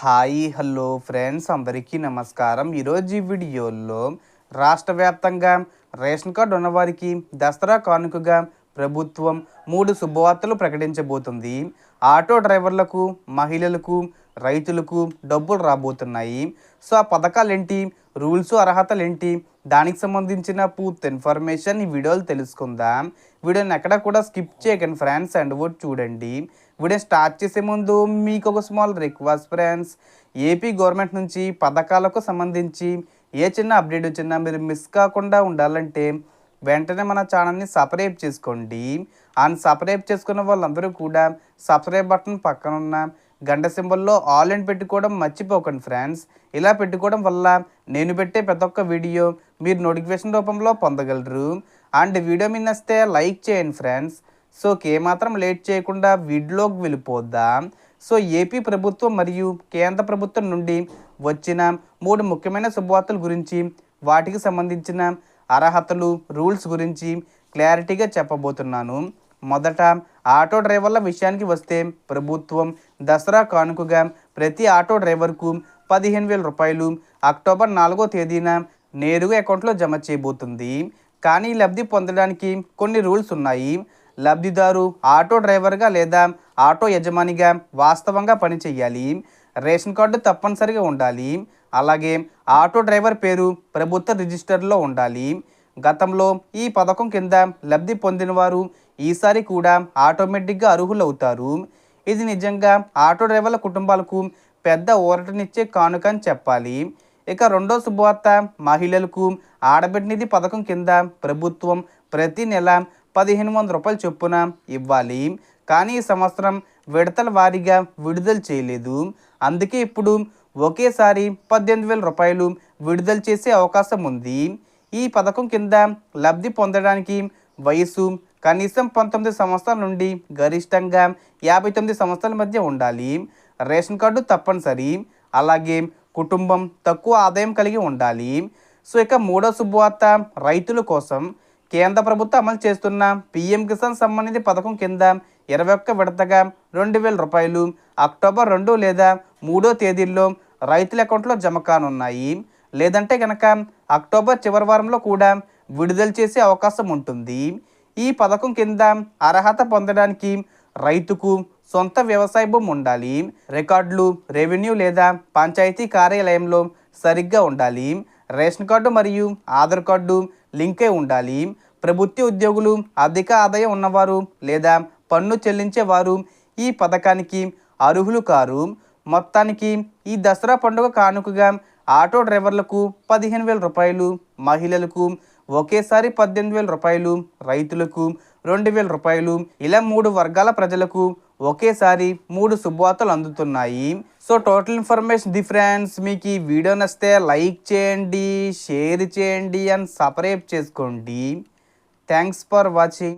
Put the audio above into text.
Hi hello friends. అందరికీ నమస్కారం. ఈరోజు ఈ వీడియోలో రాష్ట్ర వ్యాప్తంగా రేషన్ కార్డు ఉన్నవారికి దసరా కానుకగా ప్రభుత్వం మూడు శుభవార్తలు ప్రకటించబోతుంది. ఆటో డ్రైవర్లకు మహిళలకు రైతులకు డబ్బులు రాబోతున్నాయి. సో ఆ పథకాలు ఏంటి రూల్స్ అర్హతలు ఏంటి దానికి సంబంధించిన పూర్తి ఇన్ఫర్మేషన్ ఈ వీడియోలు తెలుసుకుందాం. వీడియోని ఎక్కడ కూడా స్కిప్ చేయకండి ఫ్రెండ్స్ అండ్ వర్డ్ చూడండి. వీడియో స్టార్ట్ చేసే ముందు మీకు ఒక small request friends. AP government నుంచి పథకాలకు సంబంధించి ఏ చిన్న అప్డేట్ వచ్చినా మీరు మిస్ కాకుండా ఉండాలంటే వెంటనే మన ఛానల్ని సబ్స్క్రైబ్ చేసుకోండి. అండ్ సబ్స్క్రైబ్ చేసుకున్న వాళ్ళందరూ కూడా సబ్స్క్రైబ్ బటన్ పక్కన ఉన్న గంట సింబల్లో ఆల్ అండ్ పెట్టుకోవడం మర్చిపోకండి ఫ్రెండ్స్. ఇలా పెట్టుకోవడం వల్ల నేను పెట్టే ప్రతి ఒక్క వీడియో మీరు నోటిఫికేషన్ రూపంలో పొందగలరు. అండ్ వీడియో మీద నస్తే లైక్ చేయండి ఫ్రెండ్స్. సో ఏమాత్రం లేట్ చేయకుండా వీడియోకి వెళ్ళిపోద్దాం సో ఏపీ ప్రభుత్వం మరియు కేంద్ర ప్రభుత్వం నుండి వచ్చిన మూడు ముఖ్యమైన శుభవార్తల గురించి వాటికి సంబంధించిన అర్హతలు రూల్స్ గురించి క్లారిటీగా చెప్పబోతున్నాను. మొదట ఆటో డ్రైవర్ల విషయానికి వస్తే ప్రభుత్వం దసరా కానుకగా ప్రతి ఆటో డ్రైవర్కు పదిహేను వేల రూపాయలు అక్టోబర్ నాలుగో తేదీన నేరుగా అకౌంట్లో జమ చేయబోతుంది. కానీ లబ్ధి పొందడానికి కొన్ని రూల్స్ ఉన్నాయి. లబ్ధిదారు ఆటో డ్రైవర్గా లేదా ఆటో యజమానిగా వాస్తవంగా పనిచేయాలి. రేషన్ కార్డు తప్పనిసరిగా ఉండాలి. అలాగే ఆటో డ్రైవర్ పేరు ప్రభుత్వ రిజిస్టర్లో ఉండాలి. గతంలో ఈ పథకం కింద లబ్ధి పొందిన వారు ఈసారి కూడా ఆటోమేటిక్గా అర్హులవుతారు. ఇది నిజంగా ఆటో డ్రైవర్ల కుటుంబాలకు పెద్ద ఊరటనిచ్చే కానుక అని చెప్పాలి. ఇక రెండో శుభవార్త మహిళలకు ఆడబిడ్డ నిధి పథకం కింద ప్రభుత్వం ప్రతి నెల పదిహేను వందల రూపాయలు చొప్పున ఇవ్వాలి. కానీ ఈ సంవత్సరం విడతల వారీగా విడుదల చేయలేదు. అందుకే ఇప్పుడు ఒకేసారి పద్దెనిమిది వేల రూపాయలు విడుదల చేసే అవకాశం ఉంది. ఈ పథకం కింద లబ్ధి పొందడానికి వయసు కనీసం పంతొమ్మిది సంవత్సరాల నుండి గరిష్టంగా యాభై తొమ్మిది సంవత్సరాల మధ్య ఉండాలి. రేషన్ కార్డు తప్పనిసరి. అలాగే కుటుంబం తక్కువ ఆదాయం కలిగి ఉండాలి. సో ఇక మూడో శుభవార్త రైతుల కోసం. కేంద్ర ప్రభుత్వం అమలు చేస్తున్న పీఎం కిసాన్ సంబంధిత పథకం కింద ఇరవై ఒక్క విడతగా రెండు వేల రూపాయలు అక్టోబర్ రెండు లేదా మూడో తేదీల్లో రైతుల అకౌంట్లో జమ కానున్నాయి. లేదంటే కనుక అక్టోబర్ చివరి వారంలో కూడా విడుదల చేసే అవకాశం ఉంటుంది. ఈ పథకం కింద అర్హత పొందడానికి రైతుకు సొంత వ్యవసాయ భూమి ఉండాలి. రికార్డులు రెవెన్యూ లేదా పంచాయతీ కార్యాలయంలో సరిగ్గా ఉండాలి. రేషన్ కార్డు మరియు ఆధార్ కార్డు లింక్ అయి ఉండాలి. ప్రభుత్వ ఉద్యోగులు అధిక ఆదాయం ఉన్నవారు లేదా పన్ను చెల్లించేవారు ఈ పథకానికి అర్హులు కారు. మొత్తానికి ఈ దసరా పండుగ కానుకగా ఆటో డ్రైవర్లకు పదిహేను వేల రూపాయలు మహిళలకు ఒకేసారి పద్దెనిమిది వేల రూపాయలు రైతులకు రెండు వేల రూపాయలు ఇలా మూడు వర్గాల ప్రజలకు ఒకేసారి మూడు శుభవార్తలు అందుతున్నాయి. సో టోటల్ ఇన్ఫర్మేషన్ డిఫరెన్స్ మీకు ఈ వీడియో నచ్చితే లైక్ చేయండి షేర్ చేయండి అండ్ సపరేట్ చేసుకోండి. Thanks for watching